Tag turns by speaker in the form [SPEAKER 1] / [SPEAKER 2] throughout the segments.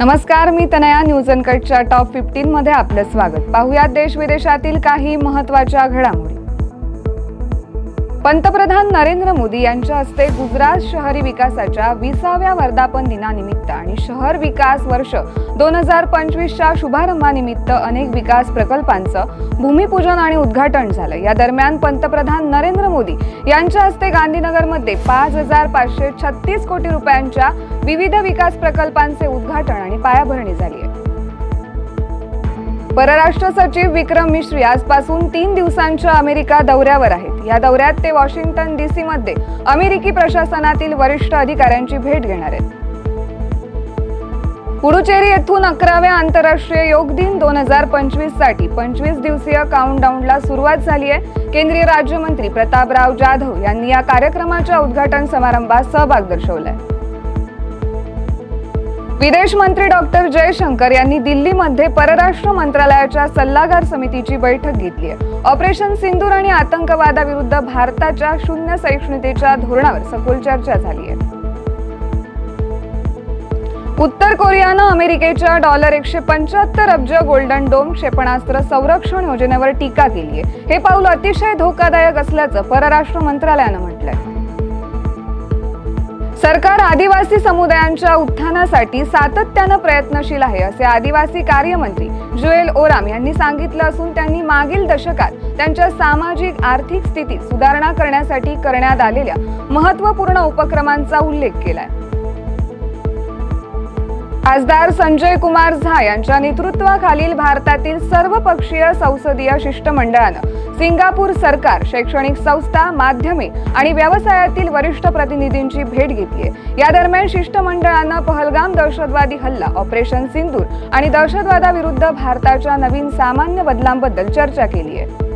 [SPEAKER 1] नमस्कार मी Tanaya news अनकटच्या top fifteen मध्ये आपलं स्वागत. पाहुयात देश विदेशातील काही महत्त्वाच्या घडामोडी. पंतप्रधान नरेंद्र मोदी यांच्या हस्ते गुजरात शहरी विकासाच्या विसाव्या वर्धापन दिनानिमित्त आणि शहर विकास वर्ष दोन हजार पंचवीसच्या शुभारंभानिमित्त अनेक विकास प्रकल्पांचं भूमिपूजन आणि उद्घाटन झालं. या दरम्यान पंतप्रधान नरेंद्र मोदी यांच्या हस्ते गांधीनगरमध्ये पाच हजार पाचशे छत्तीस कोटी रुपयांच्या विविध विकास प्रकल्पांचे उद्घाटन आणि पायाभरणी झाली आहे. परराष्ट्र सचिव विक्रम मिश्री आजपासून तीन दिवसांच्या अमेरिका दौऱ्यावर आहेत. या दौऱ्यात ते वॉशिंग्टन डीसी मध्ये अमेरिकी प्रशासनातील वरिष्ठ अधिकाऱ्यांची भेट घेणार आहेत. पुडुचेरी येथून अकराव्या आंतरराष्ट्रीय योग दिन दोन हजार पंचवीससाठी पंचवीस दिवसीय काउंटडाऊनला सुरुवात झाली आहे. केंद्रीय राज्यमंत्री प्रतापराव जाधव यांनी या कार्यक्रमाच्या उद्घाटन समारंभात सहभाग दर्शवलाय विदेश मंत्री डॉक्टर जयशंकर यांनी दिल्लीमध्ये परराष्ट्र मंत्रालयाच्या सल्लागार समितीची बैठक घेतली आहे. ऑपरेशन सिंदूर आणि आतंकवादाविरुद्ध भारताच्या शून्य सहिष्णुतेच्या धोरणावर सखोल चर्चा झाली आहे. उत्तर कोरियानं अमेरिकेच्या डॉलर एकशे पंच्याहत्तर अब्ज गोल्डन डोम क्षेपणास्त्र संरक्षण योजनेवर टीका केली आहे. हे पाऊल अतिशय धोकादायक असल्याचं परराष्ट्र मंत्रालयानं म्हटलंय. सरकार आदिवासी समुदायांच्या उत्थानासाठी सातत्यानं प्रयत्नशील आहे असे आदिवासी कार्यमंत्री जुएल ओराम यांनी सांगितलं असून त्यांनी मागील दशकात त्यांच्या सामाजिक आर्थिक स्थितीत सुधारणा करण्यासाठी करण्यात आलेल्या महत्त्वपूर्ण उपक्रमांचा उल्लेख केलाय. खासदार संजय कुमार झा यांच्या नेतृत्वाखालील भारतातील सर्वपक्षीय संसदीय शिष्टमंडळानं सिंगापूर सरकार शैक्षणिक संस्था माध्यमे आणि व्यवसायातील वरिष्ठ प्रतिनिधींची भेट घेतली या दरम्यान शिष्टमंडळानं पहलगाम दहशतवादी हल्ला ऑपरेशन सिंदूर आणि दहशतवादाविरुद्ध भारताच्या नवीन सामान्य बदलांबद्दल चर्चा केली आहे.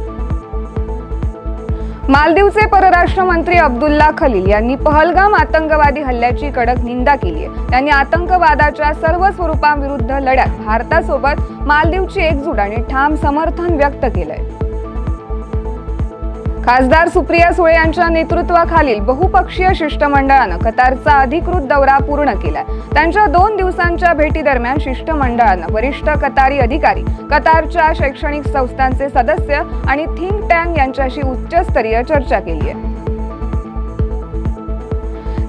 [SPEAKER 1] मालदीवचे परराष्ट्र मंत्री अब्दुल्ला खलील यांनी पहलगाम आतंकवादी हल्ल्याची कडक निंदा केली आहे. त्यांनी आतंकवादाच्या सर्व स्वरूपांविरुद्ध लढ्यात भारतासोबत मालदीवची एकजूट आणि ठाम समर्थन व्यक्त केलंय. खासदार सुप्रिया सुळे यांच्या नेतृत्वाखालील बहुपक्षीय शिष्टमंडळानं कतारचा अधिकृत दौरा पूर्ण केलाय. त्यांच्या दोन दिवसांच्या भेटीदरम्यान शिष्टमंडळानं वरिष्ठ कतारी अधिकारी कतारच्या शैक्षणिक संस्थांचे सदस्य आणि थिंक टँक यांच्याशी उच्चस्तरीय चर्चा केली आहे.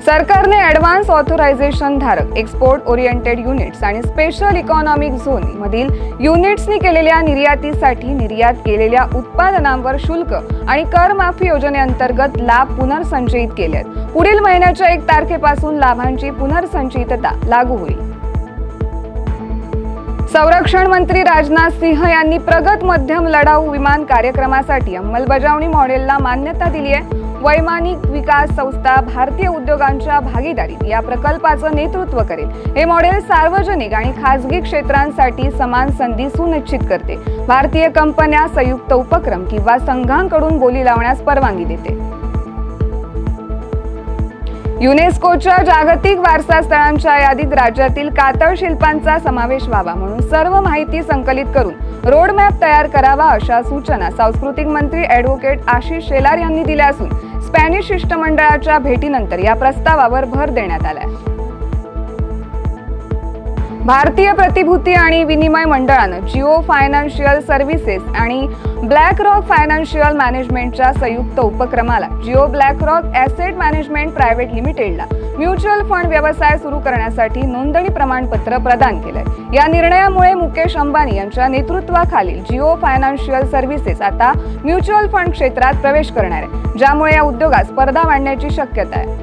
[SPEAKER 1] सरकारने ॲडव्हान्स ऑथोरायझेशन धारक एक्सपोर्ट ओरिएंटेड युनिट्स आणि स्पेशल इकॉनॉमिक झोन मधील युनिट्सनी केलेल्या निर्यातीसाठी निर्यात केलेल्या उत्पादनांवर शुल्क आणि कर माफी योजनेअंतर्गत लाभ पुनर्संचयित केले आहेत. पुढील महिन्याच्या एक तारखेपासून लाभांची पुनर्संचयितता लागू होईल. संरक्षण मंत्री राजनाथ सिंह यांनी प्रगत मध्यम लढाऊ विमान कार्यक्रमासाठी अंमलबजावणी मॉडेलला मान्यता दिली आहे. वैमानिक विकास संस्था भारतीय उद्योगांच्या भागीदारीत या प्रकल्पाचं नेतृत्व करेल. हे मॉडेल सार्वजनिक आणि खासगी क्षेत्रांसाठी समान संधी सुनिश्चित करते. भारतीय कंपन्या संयुक्त उपक्रम किंवा संघांकडून बोली लावण्यास परवानगी देते. युनेस्कोच्या जागतिक वारसा स्थळांच्या यादीत राज्यातील कातळ शिल्पांचा समावेश व्हावा म्हणून सर्व माहिती संकलित करून रोडमॅप तयार करावा अशा सूचना सांस्कृतिक मंत्री ॲडव्होकेट आशिष शेलार यांनी दिल्या असून स्पॅनिश शिष्टमंडळाच्या भेटीनंतर या प्रस्तावावर भर देण्यात आलाय. भारतीय प्रतिभूती आणि विनिमय मंडळानं जिओ फायनान्शियल सर्व्हिसेस आणि ब्लॅक रॉक फायनान्शियल मॅनेजमेंटच्या संयुक्त उपक्रमाला Jio BlackRock asset management private लिमिटेडला म्युच्युअल फंड व्यवसाय सुरू करण्यासाठी नोंदणी प्रमाणपत्र प्रदान केलंय. या निर्णयामुळे मुकेश अंबानी यांच्या नेतृत्वाखालील जिओ फायनान्शियल सर्व्हिसेस आता म्युच्युअल फंड क्षेत्रात प्रवेश करणार आहे ज्यामुळे या उद्योगात स्पर्धा वाढण्याची शक्यता आहे.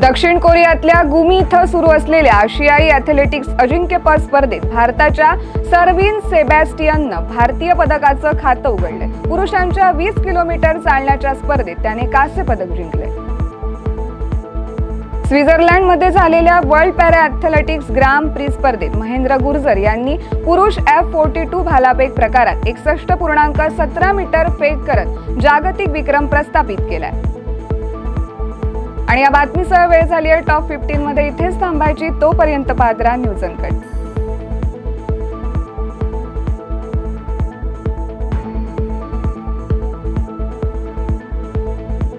[SPEAKER 1] दक्षिण कोरियातल्या गुमी इथं सुरू असलेल्या आशियाई ॲथलेटिक्स अजिंक्यपद स्पर्धेत भारताच्या सर्विन सेबॅस्टियननं भारतीय पदकाचं खातं उघडलंय. पुरुषांच्या वीस किलोमीटर चालण्याच्या स्पर्धेत त्याने कांस्य पदक जिंकले स्वित्झर्लंडमध्ये झालेल्या world para athletics grand prix स्पर्धेत महेंद्र गुर्जर यांनी पुरुष एफ फोर्टी टू भालाफेक प्रकारात एकसष्ट पूर्णांक सतरा मीटर फेक करत जागतिक विक्रम प्रस्थापित केलाय. आणि या बातमीसह वेळ झाली आहे. टॉप फिफ्टीन मध्ये इथेच थांबायची. तोपर्यंत पादरा न्यूज अनकट.